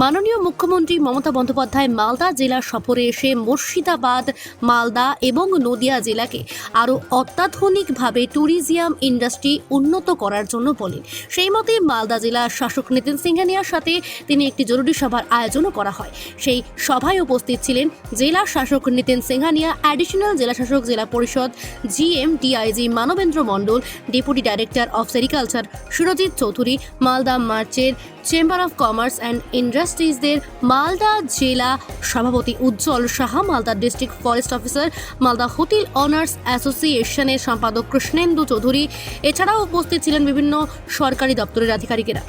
মাননীয় মুখ্যমন্ত্রী মমতা বন্দ্যোপাধ্যায় মালদা জেলা সফরে এসে মুর্শিদাবাদ, মালদা এবং নদিয়া জেলাকে আরও অত্যাধুনিকভাবে ট্যুরিজিয়াম ইন্ডাস্ট্রি উন্নত করার জন্য বলেন। সেই মতে মালদা জেলা শাসক নিতিন সিংহানিয়ার সাথে তিনি একটি জরুরি সভার আয়োজনও করা হয়। সেই সভায় উপস্থিত ছিলেন জেলা শাসক নিতিন সিংহানিয়া, অ্যাডিশনাল জেলা শাসক জেলা পরিষদ GM DIG Manabendra Mondal, deputy director of sericulture Surajit Chowdhury, Malda মার্চের চেম্বার অফ কমার্স অ্যান্ড ইন্ডাস্ট্রিজদের মালদা জেলা সভাপতি Ujjwal Saha, Malda district forest officer Malda hotel owners অ্যাসোসিয়েশনের সম্পাদক কৃষ্ণেন্দু চৌধুরী। এছাড়াও উপস্থিত ছিলেন বিভিন্ন সরকারি দপ্তরের আধিকারিকেরা।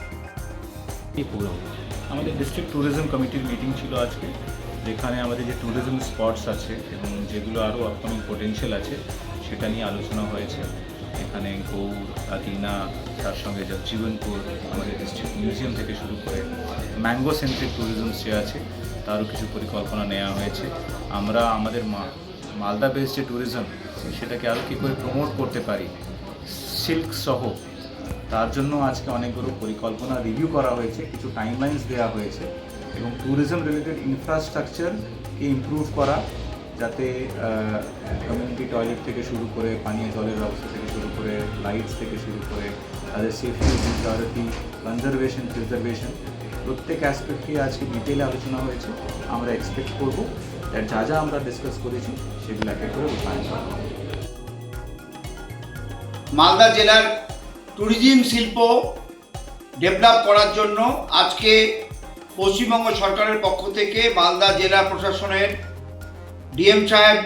আমাদের ডিস্ট্রিক্ট ট্যুরিজম কমিটির মিটিং ছিল আজকে, যেখানে আমাদের যে ট্যুরিজম স্পটস আছে এবং যেগুলো আরও আপকামিং পোটেনশিয়াল আছে, সেটা নিয়ে আলোচনা হয়েছে। এখানে গৌড়, আদিনা, তার সঙ্গে যা জীবনপুর, আমাদের ডিস্ট্রিক্ট মিউজিয়াম থেকে শুরু করে ম্যাঙ্গো সেন্ট্রিক ট্যুরিজম যে আছে, তারও কিছু পরিকল্পনা নেওয়া হয়েছে। আমরা আমাদের মা মালদা বেসড যে ট্যুরিজম সেটাকে আরও কী করে প্রমোট করতে পারি সিল্ক সহ, তার জন্য আজকে অনেকগুলো পরিকল্পনা রিভিউ করা হয়েছে, কিছু টাইমলাইন্স দেওয়া হয়েছে এবং ট্যুরিজম রিলেটেড ইনফ্রাস্ট্রাকচারকে ইমপ্রুভ করা যাতে কমিউনিটি টয়লেট থেকে শুরু করে পানীয় জলের ব্যবস্থা থেকে শুরু করে লাইটস থেকে শুরু করে তাদের সেফটি সিকিউরিটি কনজারভেশন প্রিজারভেশন প্রত্যেক অ্যাসপেক্টে আজকে ডিটেলে আলোচনা হয়েছে আমরা এক্সপেক্ট করব যা যা আমরা ডিসকাস করেছি সেগুলো এক এক করে রূপায়ণ করা হবে। মালদা জেলার ট্যুরিজম শিল্প ডেভেলপ করার জন্য আজকে পশ্চিমবঙ্গ সরকারের পক্ষ থেকে মালদা জেলা প্রশাসনের ডিএম সাহেব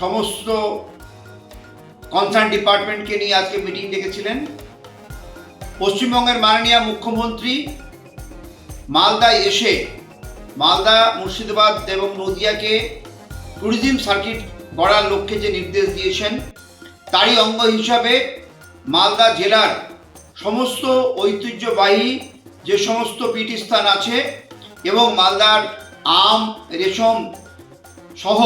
সমস্ত কনসার্ন ডিপার্টমেন্টকে নিয়ে আজকে মিটিং ডেকেছিলেন। পশ্চিমবঙ্গের মাননীয় মুখ্যমন্ত্রী মালদায় এসে মালদা, মুর্শিদাবাদ এবং নদিয়াকে ট্যুরিজম সার্কিট গড়ার লক্ষ্যে যে নির্দেশ দিয়েছেন, তারই অঙ্গ হিসাবে মালদা জেলার সমস্ত ঐতিহ্যবাহী যে সমস্ত পীঠস্থান আছে এবং মালদার আম, রেশম সহ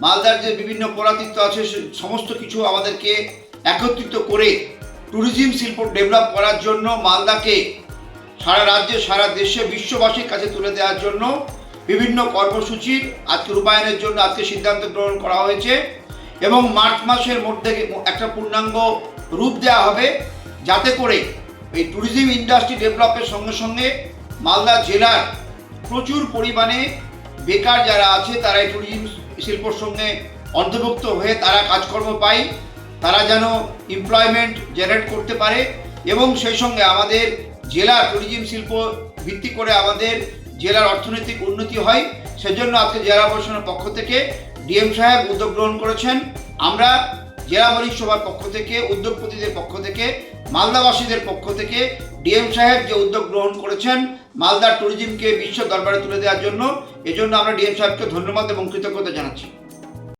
মালদার যে বিভিন্ন পরাতিত্ব আছে সমস্ত কিছু আমাদেরকে একত্রিত করে ট্যুরিজম শিল্প ডেভেলপ করার জন্য মালদাকে সারা রাজ্যে, সারা দেশে, বিশ্ববাসীর কাছে তুলে দেওয়ার জন্য বিভিন্ন কর্মসূচির আজকে রূপায়ণের জন্য আজকে সিদ্ধান্ত গ্রহণ করা হয়েছে এবং মার্চ মাসের মধ্যে একটা পূর্ণাঙ্গ রূপ দেওয়া হবে যাতে করে এই ট্যুরিজম ইন্ডাস্ট্রি ডেভেলপের সঙ্গে সঙ্গে মালদা জেলার প্রচুর পরিমাণে বেকার যারা আছে, তারা এই ট্যুরিজম শিল্পর সঙ্গে অন্তর্ভুক্ত হয়ে তারা কাজকর্ম পায়। তারা যেন এমপ্লয়মেন্ট জেনারেট করতে পারে এবং সেই সঙ্গে আমাদের জেলা ট্যুরিজম শিল্প ভিত্তি করে আমাদের জেলার অর্থনৈতিক উন্নতি হয়। সেজন্য আজকে জেলা প্রশাসনের পক্ষ থেকে ডিএম সাহেব উদ্যোগ গ্রহণ করেছেন। আমরা জেলা মরিচ সভার পক্ষ থেকে, উদ্যোগপতিদের পক্ষ থেকে মালদাবাসীদের পক্ষ থেকে ডিএম সাহেব যে উদ্যোগ গ্রহণ করেছেন, মালদার ট্যুরিজমকে বিশ্ব দরবারে তুলে দেওয়ার জন্য, এজন্য আমরা ডিএম সাহেবকে ধন্যবাদ এবং কৃতজ্ঞতা জানাচ্ছি।